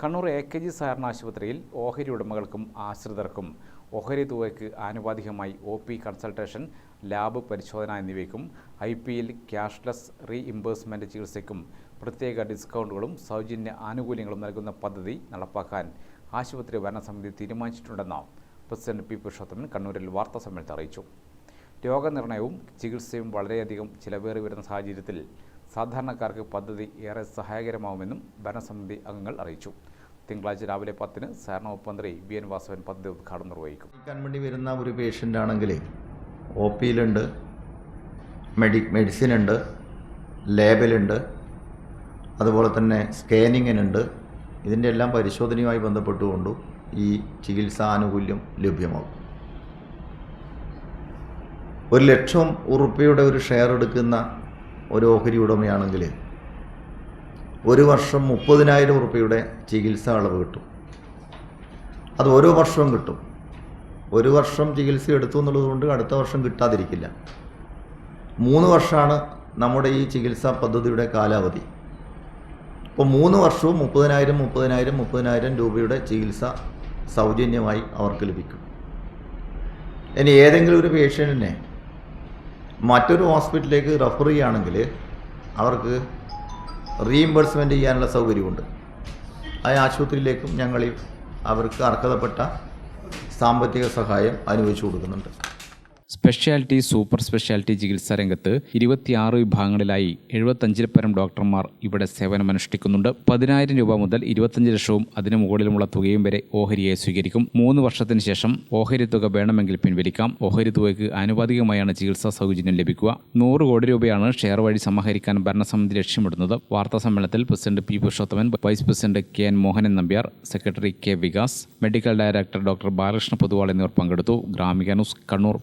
Kannur A K G സഹകരണ ആശുപത്രിയിൽ ഓഹരി ഉടമകൾക്കും ആശ്രിതർക്കും ഓഹരി തുകയ്ക്ക് ആനുപാതികമായി ഒ പി കൺസൾട്ടേഷൻ ലാബ് പരിശോധന എന്നിവയ്ക്കും ഐ പിയിൽ ക്യാഷ്ലെസ് റീഇംബേഴ്സ്മെന്റ് ചികിത്സയ്ക്കും പ്രത്യേക ഡിസ്കൗണ്ടുകളും സൗജന്യ ആനുകൂല്യങ്ങളും നൽകുന്ന പദ്ധതി നടപ്പാക്കാൻ ആശുപത്രി ഭരണസമിതി തീരുമാനിച്ചിട്ടുണ്ടെന്ന് പ്രസിഡന്റ് പി പുരുഷോത്തമൻ കണ്ണൂരിൽ വാർത്താ സമ്മേളനത്തിൽ അറിയിച്ചു. രോഗനിർണയവും ചികിത്സയും വളരെയധികം ചിലവേറി വരുന്ന സാഹചര്യത്തിൽ സാധാരണക്കാർക്ക് പദ്ധതി ഏറെ സഹായകരമാവുമെന്നും ഭരണസമിതി അംഗങ്ങൾ അറിയിച്ചു. തിങ്കളാഴ്ച രാവിലെ പത്തിന് സഹകരണ വകുപ്പ് മന്ത്രി വി എൻ വാസവൻ പദ്ധതി ഉദ്ഘാടനം നിർവഹിക്കും. വേണ്ടി വരുന്ന ഒരു പേഷ്യന്റ് ആണെങ്കിൽ ഒ പിയിലുണ്ട് മെഡി മെഡിസിൻ ഉണ്ട് ലേബലുണ്ട് അതുപോലെ തന്നെ സ്കാനിങ്ങിനുണ്ട് ഇതിന്റെ എല്ലാം പരിശോധനയുമായി ബന്ധപ്പെട്ടുകൊണ്ട് ഈ ചികിത്സാ ആനുകൂല്യം ലഭ്യമാകും. ഒരു ലക്ഷം ഉറുപ്പയുടെ ഒരു ഷെയർ എടുക്കുന്ന ഒരു ഓഹരി ഉടമയാണെങ്കിൽ ഒരു വർഷം മുപ്പതിനായിരം റുപ്യയുടെ ചികിത്സാ അളവ് കിട്ടും. അത് ഓരോ വർഷവും കിട്ടും. ഒരു വർഷം ചികിത്സ എടുത്തു എന്നുള്ളതുകൊണ്ട് അടുത്ത വർഷം കിട്ടാതിരിക്കില്ല. മൂന്ന് വർഷമാണ് നമ്മുടെ ഈ ചികിത്സാ പദ്ധതിയുടെ കാലാവധി. അപ്പോൾ മൂന്ന് വർഷവും മുപ്പതിനായിരം മുപ്പതിനായിരം മുപ്പതിനായിരം രൂപയുടെ ചികിത്സ സൗജന്യമായി അവർക്ക് ലഭിക്കും. ഇനി ഏതെങ്കിലും ഒരു പേഷ്യന്റിനെ മറ്റൊരു ഹോസ്പിറ്റലിലേക്ക് റെഫർ ചെയ്യുകയാണെങ്കിൽ അവർക്ക് റീഇംബേഴ്സ്മെന്റ് ചെയ്യാനുള്ള സൗകര്യമുണ്ട്. ആ ആശുപത്രിയിലേക്കും ഞങ്ങൾ അവർക്ക് അർഹതപ്പെട്ട സാമ്പത്തിക സഹായം അനുവദിച്ചു കൊടുക്കുന്നുണ്ട്. സ്പെഷ്യാലിറ്റി സൂപ്പർ സ്പെഷ്യാലിറ്റി ചികിത്സാ രംഗത്ത് ഇരുപത്തിയാറ് വിഭാഗങ്ങളിലായി എഴുപത്തഞ്ചിൽ പരം ഡോക്ടർമാർ ഇവിടെ സേവനമനുഷ്ഠിക്കുന്നുണ്ട്. പതിനായിരം രൂപ മുതൽ ഇരുപത്തഞ്ച് ലക്ഷവും അതിനു മുകളിലുമുള്ള തുകയും വരെ ഓഹരിയെ സ്വീകരിക്കും. മൂന്ന് വർഷത്തിന് ശേഷം ഓഹരി തുക വേണമെങ്കിൽ പിൻവലിക്കാം. ഓഹരി തുകയ്ക്ക് ആനുപാതികമായാണ് ചികിത്സാ സൗകര്യം ലഭിക്കുക. നൂറ് കോടി രൂപയാണ് ഷെയർ വഴി സമാഹരിക്കാൻ ഭരണസമിതി ലക്ഷ്യമിടുന്നത്. വാർത്താ സമ്മേളനത്തിൽ president P Purushothaman vice president K N Mohanan Nambiar secretary K Vikas medical director doctor Balakrishna Poduval എന്നിവർ പങ്കെടുത്തു. ഗ്രാമിക ന്യൂസ് കണ്ണൂർ.